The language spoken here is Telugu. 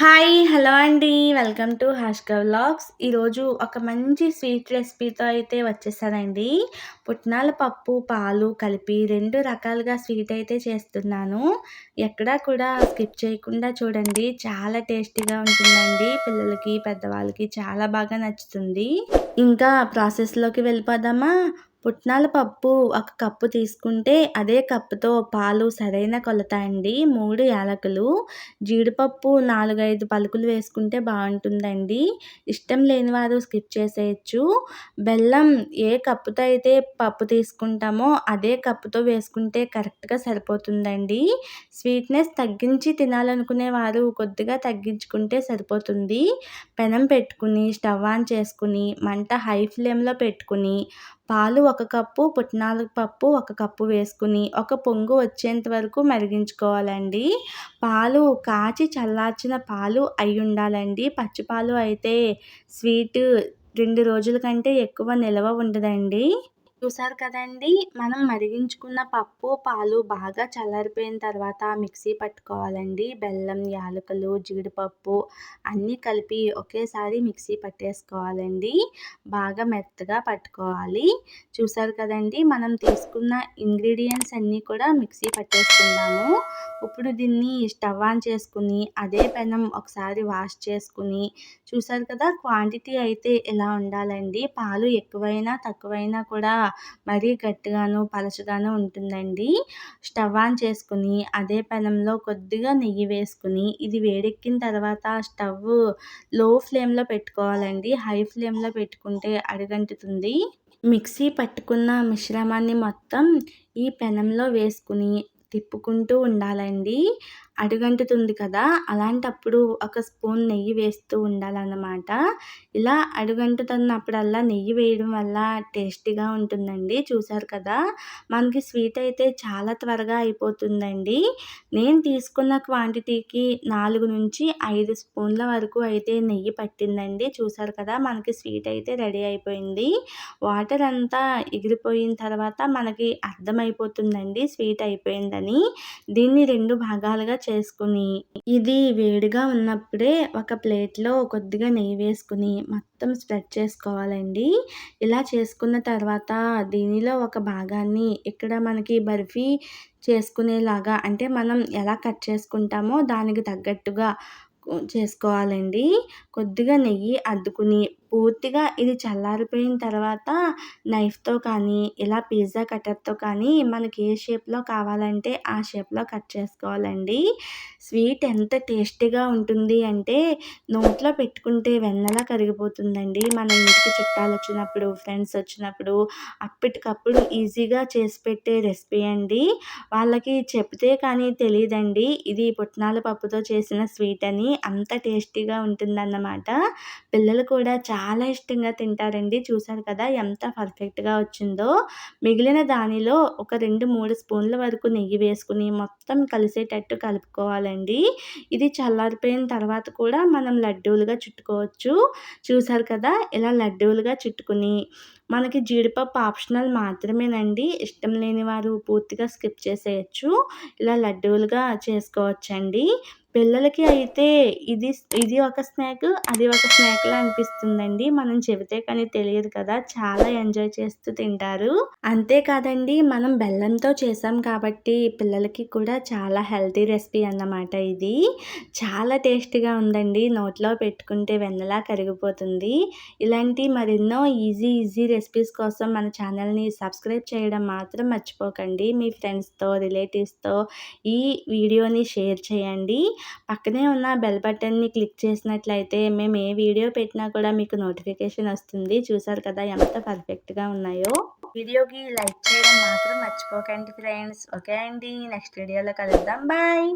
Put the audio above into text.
హాయ్ హలో అండి. Welcome to హాష్క vlogs. ఈరోజు ఒక మంచి స్వీట్ రెసిపీతో అయితే వచ్చేసానండి. పుట్నాల పప్పు పాలు కలిపి రెండు రకాలుగా స్వీట్ అయితే చేస్తున్నాను. ఎక్కడా కూడా స్కిప్ చేయకుండా చూడండి. చాలా టేస్టీగా ఉంటుందండి. పిల్లలకి పెద్దవాళ్ళకి చాలా బాగా నచ్చుతుంది. ఇంకా ప్రాసెస్లోకి వెళ్ళిపోదామా? పుట్నాల పప్పు ఒక కప్పు తీసుకుంటే అదే కప్పుతో పాలు సరైన కొలత అండి. మూడు యాలకులు జీడిపప్పు నాలుగైదు పలుకులు వేసుకుంటే బాగుంటుందండి. ఇష్టం లేని వారు స్కిప్ చేసేయచ్చు. బెల్లం ఏ కప్పుతో అయితే పప్పు తీసుకుంటామో అదే కప్పుతో వేసుకుంటే కరెక్ట్గా సరిపోతుందండి. స్వీట్నెస్ తగ్గించి తినాలనుకునే వారు కొద్దిగా తగ్గించుకుంటే సరిపోతుంది. పెనం పెట్టుకుని స్టవ్ ఆన్ చేసుకుని మంట హై ఫ్లేమ్లో పెట్టుకుని పాలు ఒక కప్పు పుట్నాల పప్పు ఒక కప్పు వేసుకుని ఒక పొంగు వచ్చేంత వరకు మరిగించుకోవాలండి. పాలు కాచి చల్లార్చిన పాలు అయి ఉండాలండి. పచ్చి పాలు అయితే స్వీట్ రెండు రోజుల కంటే ఎక్కువ నిల్వ ఉండదండి. చూసారు కదండి? మనం మరిగించుకున్న పప్పు పాలు బాగా చల్లారిపోయిన తర్వాత మిక్సీ పట్టుకోవాలండి. బెల్లం యాలకులు జీడిపప్పు అన్నీ కలిపి ఒకేసారి మిక్సీ పట్టేసుకోవాలండి. బాగా మెత్తగా పట్టుకోవాలి. చూసారు కదండి? మనం తీసుకున్న ఇంగ్రీడియంట్స్ అన్నీ కూడా మిక్సీ పట్టేసుకున్నాము ఇప్పుడు దీన్ని స్టవ్ ఆన్ చేసుకుని అదే పెనం ఒకసారి వాష్ చేసుకుని చూసారు కదా? క్వాంటిటీ అయితే ఎలా ఉండాలండి? పాలు ఎక్కువైనా తక్కువైనా కూడా మరీ గట్టిగాను పలచగాను ఉంటుందండి. స్టవ్ ఆన్ చేసుకుని అదే పెనంలో కొద్దిగా నెయ్యి వేసుకుని ఇది వేడెక్కిన తర్వాత స్టవ్లో ఫ్లేమ్లో పెట్టుకోవాలండి. హై ఫ్లేమ్లో పెట్టుకుంటే అడుగంటుతుంది. మిక్సీ పట్టుకున్న మిశ్రమాన్ని మొత్తం ఈ పెనంలో వేసుకుని తిప్పుకుంటూ ఉండాలండి. అడుగంటుతుంది కదా అలాంటప్పుడు ఒక స్పూన్ నెయ్యి వేస్తూ ఉండాలన్నమాట. ఇలా అడుగంటుతున్నప్పుడల్లా నెయ్యి వేయడం వల్ల టేస్టీగా ఉంటుందండి. చూసారు కదా మనకి స్వీట్ అయితే చాలా త్వరగా అయిపోతుందండి. నేను తీసుకున్న క్వాంటిటీకి నాలుగు నుంచి ఐదు స్పూన్ల వరకు అయితే నెయ్యి పట్టిందండి. చూసారు కదా మనకి స్వీట్ అయితే రెడీ అయిపోయింది. వాటర్ అంతా ఎగిరిపోయిన తర్వాత మనకి అర్థమైపోతుందండి స్వీట్ అయిపోయిందని. దీన్ని రెండు భాగాలుగా చేసుకుని ఇది వేడిగా ఉన్నప్పుడే ఒక ప్లేట్లో కొద్దిగా నెయ్యి వేసుకుని మొత్తం స్ప్రెడ్ చేసుకోవాలండి. ఇలా చేసుకున్న తర్వాత దీనిలో ఒక భాగాన్ని ఇక్కడ మనకి బర్ఫీ చేసుకునేలాగా అంటే మనం ఎలా కట్ చేసుకుంటామో దానికి తగ్గట్టుగా చేసుకోవాలండి. కొద్దిగా నెయ్యి అద్దుకుని పూర్తిగా ఇది చల్లారిపోయిన తర్వాత నైఫ్తో కానీ ఇలా పిజ్జా కట్టర్తో కానీ మనకి ఏ షేప్లో కావాలంటే ఆ షేప్లో కట్ చేసుకోవాలండి. స్వీట్ ఎంత టేస్టీగా ఉంటుంది అంటే నోట్లో పెట్టుకుంటే వెన్నలా కరిగిపోతుందండి. మన ఇంటికి చుట్టాలు వచ్చినప్పుడు ఫ్రెండ్స్ వచ్చినప్పుడు అప్పటికప్పుడు ఈజీగా చేసి పెట్టే రెసిపీ అండి. వాళ్ళకి చెప్తే కానీ తెలియదండి ఇది పుట్నాల పప్పుతో చేసిన స్వీట్ అని. అంత టేస్టీగా ఉంటుందన్నమాట. పిల్లలు కూడా చాలా ఇష్టంగా తింటారండి. చూసారు కదా ఎంత పర్ఫెక్ట్గా వచ్చిందో. మిగిలిన దానిలో ఒక రెండు మూడు స్పూన్ల వరకు నెయ్యి వేసుకుని మొత్తం కలిసేటట్టు కలుపుకోవాలండి. ఇది చల్లారిపోయిన తర్వాత కూడా మనం లడ్డూలుగా చుట్టుకోవచ్చు. చూసారు కదా ఇలా లడ్డూలుగా చుట్టుకుని మనకి జీడిపప్పు ఆప్షనల్ మాత్రమేనండి. ఇష్టం లేని వారు పూర్తిగా స్కిప్ చేసేయచ్చు. ఇలా లడ్డూలుగా చేసుకోవచ్చండి. పిల్లలకి అయితే ఇది ఇది ఒక స్నాక్ అది ఒక స్నాక్లా అనిపిస్తుందండి. మనం చెబితే కానీ తెలియదు కదా చాలా ఎంజాయ్ చేస్తూ తింటారు. అంతేకాదండి మనం బెల్లంతో చేసాం కాబట్టి పిల్లలకి కూడా చాలా హెల్తీ రెసిపీ అన్నమాట ఇది. చాలా టేస్టీగా ఉందండి. నోట్లో పెట్టుకుంటే వెన్నలా కరిగిపోతుంది. ఇలాంటి మరెన్నో ఈజీ ఈజీ రెసిపీస్ కోసం మన ఛానల్ని సబ్స్క్రైబ్ చేయడం మాత్రం మర్చిపోకండి. మీ ఫ్రెండ్స్తో రిలేటివ్స్తో ఈ వీడియోని షేర్ చేయండి. పక్కనే ఉన్న బెల్ బటన్ని క్లిక్ చేసినట్లయితే మేము ఏ వీడియో పెట్టినా కూడా మీకు నోటిఫికేషన్ వస్తుంది. చూసారు కదా ఎంత పర్ఫెక్ట్గా ఉన్నాయో. వీడియోకి లైక్ చేయడం మాత్రం మర్చిపోకండి ఫ్రెండ్స్. ఓకే అండి. నెక్స్ట్ వీడియోలో కలుద్దాం. బాయ్.